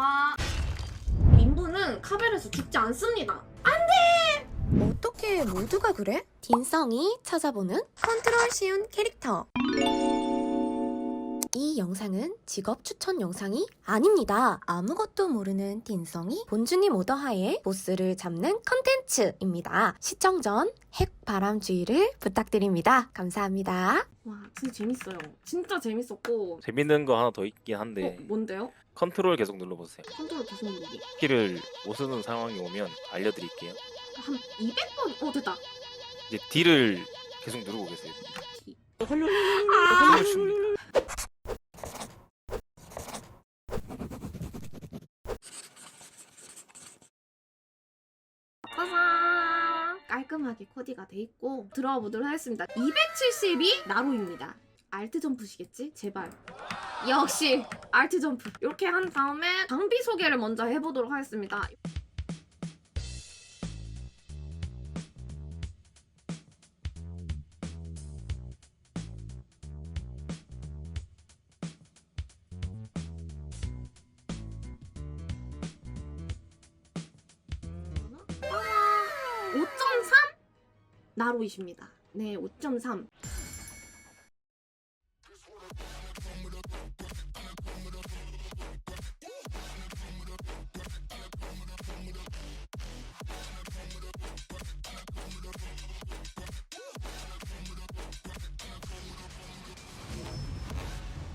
좋아. 민부는 카벨에서 죽지 않습니다. 어떻게 모두가 그래? 딘성이 찾아보는 컨트롤 쉬운 캐릭터. 이 영상은 직업 추천 영상이 아닙니다. 아무것도 모르는 딘성이 본주님 오더하에 보스를 잡는 컨텐츠입니다. 시청 전 핵바람 주의를 부탁드립니다. 감사합니다. 와 진짜 재밌어요. 진짜 재밌었고. 재밌는 거 하나 더 있긴 어, 한데 뭔데요? 컨트롤 계속 눌러보세요. 컨트롤 계속 누르기. 키를 못 쓰는 상황이 오면 알려드릴게요. 한 200번. 어 됐다. 이제 D를 계속 누르고 계세요. D. 흘려줍니다. 짜잔! 깔끔하게 코디가 돼 있고 들어가 보도록 하겠습니다. 270이 나루입니다. 알트 점프시겠지? 제발. 역시 알트 점프. 이렇게 한 다음에 장비 소개를 먼저 해보도록 하겠습니다. 아, 5.3 나로이십니다. 네, 5.3.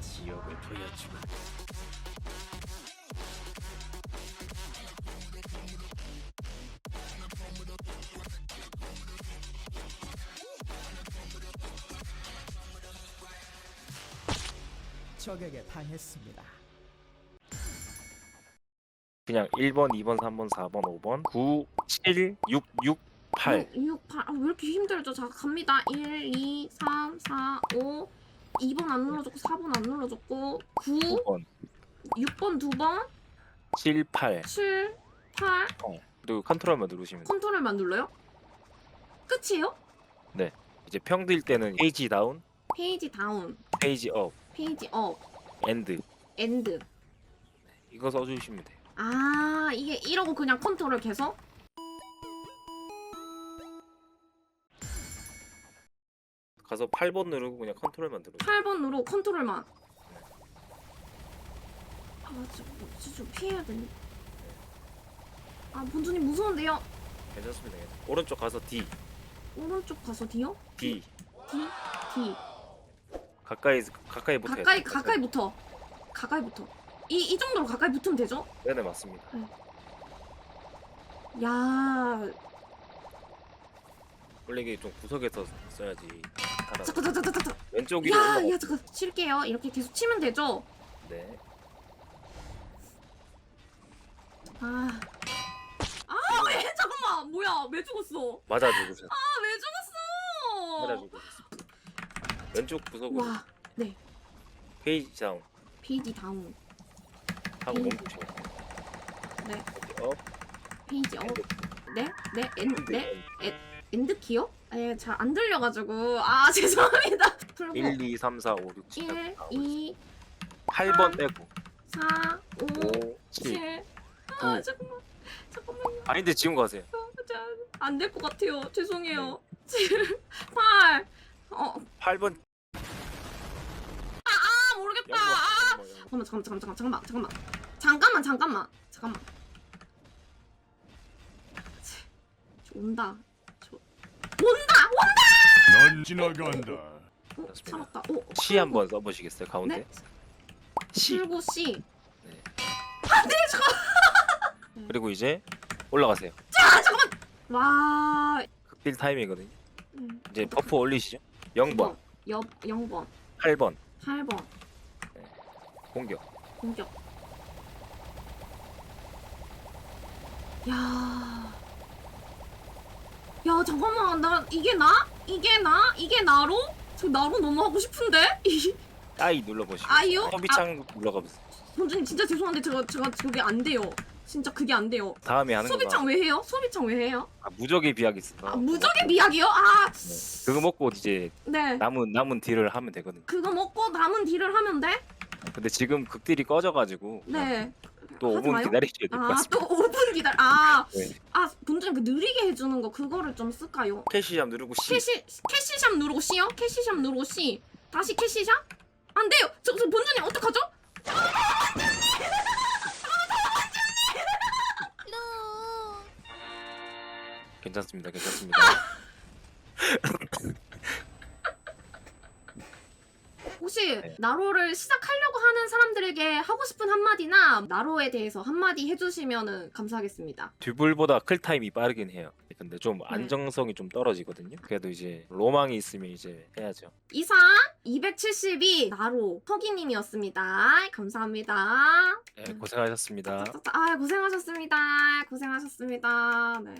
지역을 보여주고 적에게 당했습니다. 그냥 1번, 2번, 3번, 4번, 5번, 9, 7, 6, 6, 8. 6, 6, 8. 아, 왜 이렇게 힘들죠? 자, 갑니다. 1, 2, 3, 4, 5. 2번 안 눌러줬고, 4번 안 눌러줬고, 9, 9번, 6번 2번, 7, 8. 7, 8. 그리고 컨트롤만 누르시면 돼요. 컨트롤만 눌러요? 끝이에요? 이제 평드일 때는 페이지 다운, 페이지 다운, 페이지 업, 페이지 업, 엔드 엔드. 이거 써주시면 돼요. 아, 이게 이러고 그냥 컨트롤 계속? 가서 8번 누르고 그냥 컨트롤만 누르세요. 8번 누르고 컨트롤만. 아, 좀, 좀, 좀 피해야 되네. 아, 본주님 무서운데요? 괜찮습니다. 괜찮습니다. 오른쪽 가서 D, 오른쪽 가서 D요? D. D? D. 가까이 가까이 붙어야 가까이. 가까이 붙어. 가까이 붙어. 이, 이 정도로 가까이 붙으면 되죠? 네네 맞습니다. 야, 원래 이게 좀 구석에서 써야지. 잠깐, 잠깐, 잠깐, 잠깐. 왼쪽 위로 야, 올라가. 야, 잠깐. 칠게요. 이렇게 계속 치면 되죠? 네. 아. 아, 왜? 잠깐만. 뭐야? 왜 죽었어? 맞아 죽으셨어. 아, 왜 죽었어? 맞아 죽으셨어. 왼쪽 구석으로 와, 네. 페이지 다운 페이지 다운. 하고 페이지. 멈추고. 네. 페이지 업. 페이지 업. 네? 네? 엔, 엔드, 네? 엔드. 키요? 예, 잘 안 들려가지고. 아, 죄송합니다. 풀고. 1, 2, 3, 4, 5, 6, 7, 1, 8, 2, 8번 빼고 4, 5, 5, 7. 7. 아, 구. 잠깐만. 잠깐만요. 아닌데 지금 가세요. 안될 것 같아요. 죄송해요. 7, 8. 어, 8번 아, 모르겠다. 아, 잠깐만, 잠깐만, 잠깐만, 잠깐만, 잠깐만. 잠깐만, 잠깐만. 잠깐만. 치, 저 온다. 저 온다! 온다! 넌 지나간다. 어. 살았다. 어, C 한번 써보시겠어요 가운데? 네? C. 출구 C. 네. 안 돼, 잠깐. 그리고 이제 올라가세요. 아, 잠깐만. 와. 극딜 타임이거든요. 음, 이제 버프 올리시죠. 0번, 옆 0번, 8번 8번 공격. 공격. 야. 야, 잠깐만. 나 이게 나? 이게 나? 이게 나로? 저 나로 너무 하고 싶은데? I 눌러보시고. 아이요? 소비창 눌러가 보세요. 본주님 진짜 죄송한데 제가 제가 그게 안 돼요. 진짜 그게 안 돼요. 다음에 하는 거. 소비창 왜 해요? 소비창 왜 해요? 아, 무적의 비약이 있어. 아, 무적의 미학이요? 아, 네. 그거 먹고 이제 네. 남은 남은 딜을 하면 되거든요. 그거 먹고 남은 딜을 하면 돼? 근데 지금 극딜이 꺼져가지고 네. 또 하지 5분 마요. 기다리셔야 될 것 아, 같습니다. 또 5분 기다려. 아, 네. 아, 본주님 그 느리게 해주는 거 그거를 좀 쓸까요? 캐시샵 누르고 C. 캐시 캐시샵 누르고 C요? 캐시샵 누르고 C. 다시 캐시샵? 안 돼요. 저, 저 본주님 어떡하죠? 괜찮습니다. 괜찮습니다. 혹시 네. 나로를 시작하려고 하는 사람들에게 하고 싶은 한마디나 나로에 대해서 한마디 해주시면 감사하겠습니다. 듀블보다 클 타임이 빠르긴 해요. 근데 좀 네. 안정성이 좀 떨어지거든요. 그래도 이제 로망이 있으면 이제 해야죠. 이상 272 나로 허기님이었습니다. 감사합니다. 네, 고생하셨습니다. 짜짜짜. 아 고생하셨습니다. 고생하셨습니다. 네.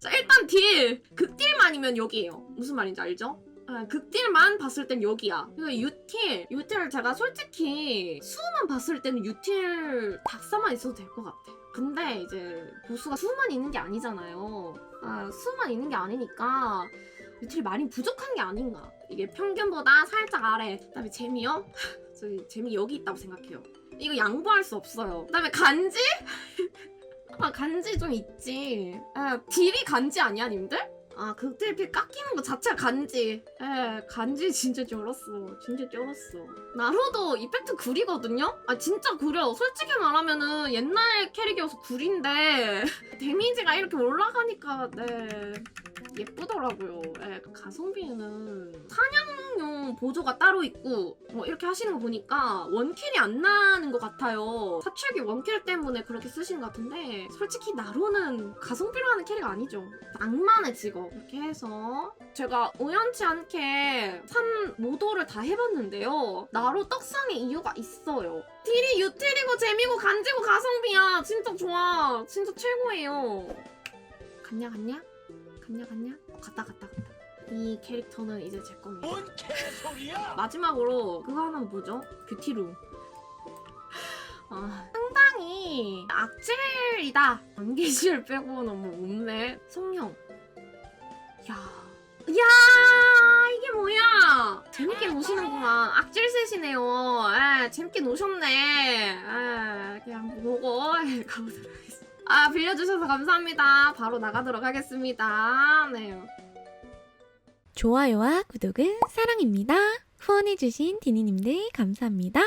자 일단 딜 극딜만이면 여기에요. 무슨 말인지 알죠? 아, 극딜만 봤을 땐 여기야. 그래서 유틸, 유틸 제가 솔직히 수만 봤을 때는 유틸 닥사만 있어도 될 것 같아. 근데 이제 보수가 수만 있는 게 아니잖아요. 아, 수만 있는 게 아니니까 유틸이 많이 부족한 게 아닌가. 이게 평균보다 살짝 아래. 그다음에 재미요? 저기 재미 여기 있다고 생각해요. 이거 양보할 수 없어요. 그다음에 간지? 아 간지 좀 있지. 아 딜이 간지 아니야 님들? 아 극딜필 깎이는 거 자체가 간지. 에 간지 진짜 쩔었어. 진짜 쩔었어. 나로도 이펙트 구리거든요? 아 진짜 구려. 솔직히 말하면은 옛날 캐릭이어서 구린데 데미지가 이렇게 올라가니까 네 예쁘더라고요. 예, 가성비는 사냥용 보조가 따로 있고 뭐 이렇게 하시는 거 보니까 원킬이 안 나는 것 같아요. 사출기 원킬 때문에 그렇게 쓰시는 것 같은데 솔직히 나로는 가성비로 하는 캐릭 아니죠. 낭만의 직업 이렇게 해서 제가 우연치 않게 산 모도를 다 해봤는데요. 나로 떡상의 이유가 있어요. 딜이 유틸이고 재미고 간지고 가성비야. 진짜 좋아. 진짜 최고예요. 갔냐 갔냐? 갔냐 갔냐? 어, 갔다 갔다 갔다. 이 캐릭터는 이제 제 겁니다. 마지막으로 그거 하나 뭐죠? 뷰티룸. 아, 상당히 악질이다. 안개실 빼고는 뭐 없네. 성형. 야. 야 이게 뭐야 재밌게 노시는구만 악질셋이네요 에 재밌게 노셨네 에 그냥 보고 가보도록 아 빌려주셔서 감사합니다 바로 나가도록 하겠습니다 네 좋아요와 구독은 사랑입니다. 후원해주신 디니님들 감사합니다.